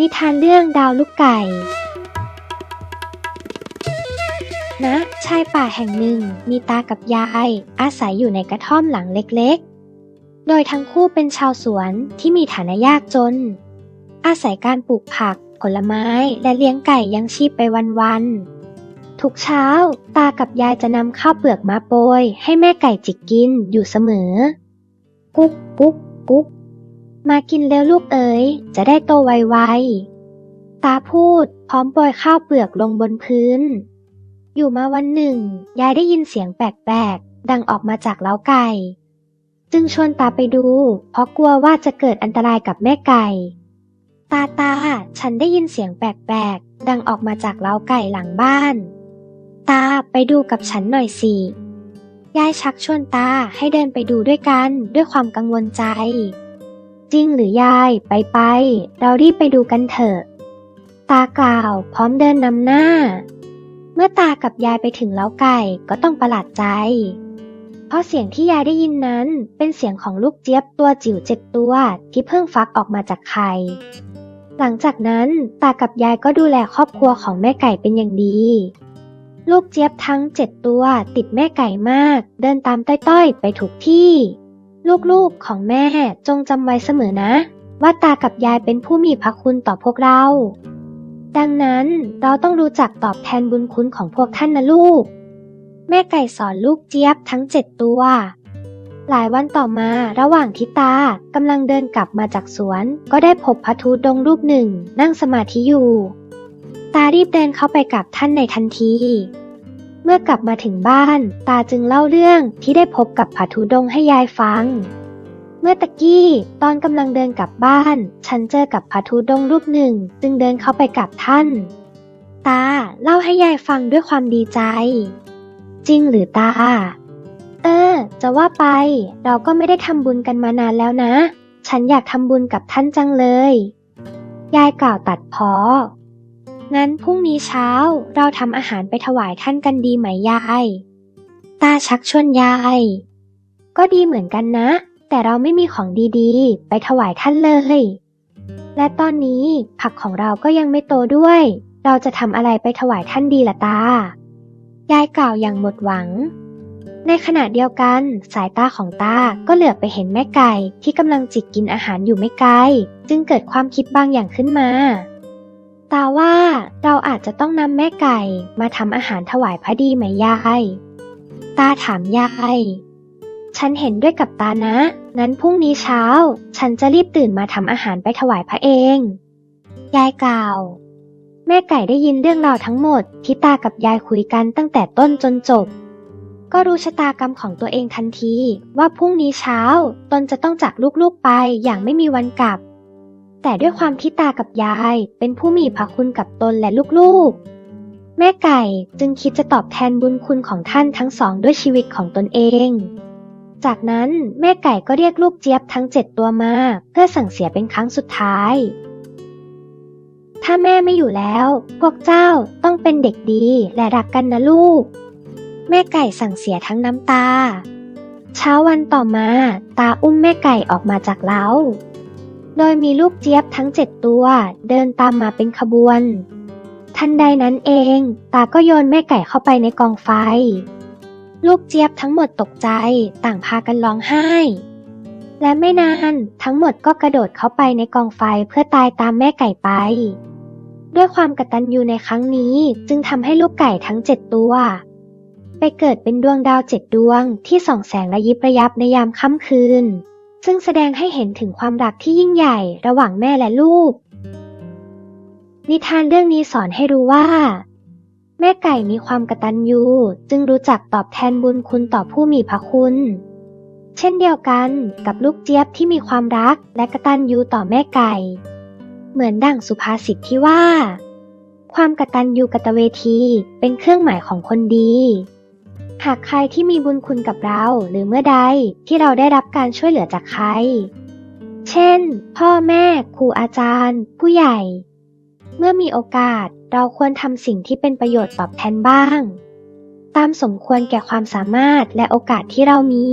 นิทานเรื่องดาวลูกไก่ ณ ชายป่าแห่งหนึ่งมีตากับยายอาศัยอยู่ในกระท่อมหลังเล็กๆ โดยทั้งคู่เป็นชาวสวนที่มีฐานะยากจน อาศัยการปลูกผัก ผลไม้และเลี้ยงไก่ยังชีพไปวันๆ ทุกเช้า ตากับยายจะนำข้าวเปลือกมาโปรยให้แม่ไก่จิกกินอยู่เสมอ กุ๊กกุ๊กกุ๊ก มากินเร็วลูกเอ๋ย จะได้โตไวๆ ตาพูดพร้อมโปรยข้าวเปลือกลงบนพื้น อยู่มาวันหนึ่ง ยายได้ยินเสียงแปลกๆ ดังออกมาจากเล้าไก่ จึงชวนตาไปดู เพราะกลัวว่าจะเกิดอันตรายกับแม่ไก่ ตาตา ฉันได้ยินเสียงแปลกๆ ดังออกมาจากเล้าไก่หลังบ้าน ตาไปดูกับฉันหน่อยสิ ยายชักชวนตาให้เดินไปดูด้วยกันด้วยความกังวลใจ จริงหรือยาย ไปไป เรารีบไปดูกันเถอะ ตากล่าวพร้อมเดินนำหน้า เมื่อตากับยายไปถึงเล้าไก่ก็ต้องประหลาดใจ เพราะเสียงที่ยายได้ยินนั้นเป็นเสียงของลูกเจี๊ยบตัวจิ๋วเจ็ดตัวที่เพิ่งฟักออกมาจากไข่ หลังจากนั้นตากับยายก็ดูแลครอบครัวของแม่ไก่เป็นอย่างดี ลูกเจี๊ยบทั้งเจ็ดตัวติดแม่ไก่มาก เดินตามต้อยๆไปทุกที่ ลูกๆของแม่จงจำไว้เสมอนะ ว่าตากับยายเป็นผู้มีพระคุณต่อพวกเรา ดังนั้นเราต้องรู้จักตอบแทนบุญคุณของพวกท่านนะลูก แม่ไก่สอนลูกเจี๊ยบทั้งเจ็ดตัว หลายวันต่อมาระหว่างที่ตากำลังเดินกลับมาจากสวน ก็ได้พบพระทูตดงรูปหนึ่งนั่งสมาธิอยู่ ตารีบเดินเข้าไปกับท่านในทันที เมื่อกลับมาถึงบ้าน ตาจึงเล่าเรื่องที่ได้พบกับผาทุดงให้ยายฟัง เมื่อตะกี้ตอนกำลังเดินกลับบ้าน ฉันเจอกับผาทุดงรูปหนึ่ง จึงเดินเข้าไปกับท่าน ตาเล่าให้ยายฟังด้วยความดีใจ จริงหรือตา เออ จะว่าไป เราก็ไม่ได้ทำบุญกันมานานแล้วนะ ฉันอยากทำบุญกับท่านจังเลย ยายกล่าวตัดเพอ งั้นพรุ่งนี้เช้าเราทำอาหารไปถวายท่านกันดีไหมยาย ตาชักชวนยาย ก็ดีเหมือนกันนะ แต่เราไม่มีของดีๆ ไปถวายท่านเลย และตอนนี้ผักของเราก็ยังไม่โตด้วย เราจะทำอะไรไปถวายท่านดีล่ะตา ยายกล่าวอย่างหมดหวัง ในขณะเดียวกันสายตาของตาก็เหลือบไปเห็นแม่ไก่ที่กำลังจิกกินอาหารอยู่ไม่ไกล จึงเกิดความคิดบางอย่างขึ้นมา ตาว่าเราอาจจะต้องนำแม่ไก่มาทำอาหารถวายพระดีไหมยาย ตาถามยาย ฉันเห็นด้วยกับตานะ งั้นพรุ่งนี้เช้า ฉันจะรีบตื่นมาทำอาหารไปถวายพระเอง ยายกล่าว แม่ไก่ได้ยินเรื่องราวทั้งหมดที่ตากับยายคุยกันตั้งแต่ต้นจนจบ ก็รู้ชะตากรรมของตัวเองทันที ว่าพรุ่งนี้เช้า ตนจะต้องจากลูกๆไปอย่างไม่มีวันกลับ แต่ด้วยความที่ตากับยายเป็นผู้มีพระคุณกับตนและลูกๆ แม่ไก่จึงคิดจะตอบแทนบุญคุณของท่านทั้งสองด้วยชีวิตของตนเอง จากนั้นแม่ไก่ก็เรียกลูกเจี๊ยบทั้งเจ็ดตัวมา เพื่อสั่งเสียเป็นครั้งสุดท้าย ถ้าแม่ไม่อยู่แล้ว พวกเจ้าต้องเป็นเด็กดีและรักกันนะลูก แม่ไก่สั่งเสียทั้งน้ำตา เช้าวันต่อมา ตาอุ้มแม่ไก่ออกมาจากเล้า โดยมีลูกเจี๊ยบทั้งเจ็ดตัวเดินตามมาเป็นขบวน ทันใดนั้นเอง ตาก็โยนแม่ไก่เข้าไปในกองไฟ ลูกเจี๊ยบทั้งหมดตกใจต่างพากันร้องไห้ และไม่นานทั้งหมดก็กระโดดเข้าไปในกองไฟเพื่อตายตามแม่ไก่ไป ด้วยความกตัญญูในครั้งนี้จึงทำให้ลูกไก่ทั้งเจ็ดตัว ไปเกิดเป็นดวงดาวเจ็ดดวงที่ส่องแสงระยิบระยับในยามค่ำคืน ซึ่งแสดงให้เห็นถึงความรักที่ยิ่งใหญ่ระหว่างแม่และลูก นิทานเรื่องนี้สอนให้รู้ว่า แม่ไก่มีความกตัญญูจึงรู้จักตอบแทนบุญคุณต่อผู้มีพระคุณ เช่นเดียวกันกับลูกเจี๊ยบที่มีความรักและกตัญญูต่อแม่ไก่ เหมือนดั่งสุภาษิตที่ว่า ความกตัญญูกตเวทีเป็นเครื่องหมายของคนดี หากใครที่มีบุญคุณกับเราหรือเมื่อใดที่เราได้รับการช่วยเหลือจากใคร เช่น พ่อแม่ ครูอาจารย์ ผู้ใหญ่ เมื่อมีโอกาสเราควรทำสิ่งที่เป็นประโยชน์ตอบแทนบ้าง ตามสมควรแก่ความสามารถและโอกาสที่เรามี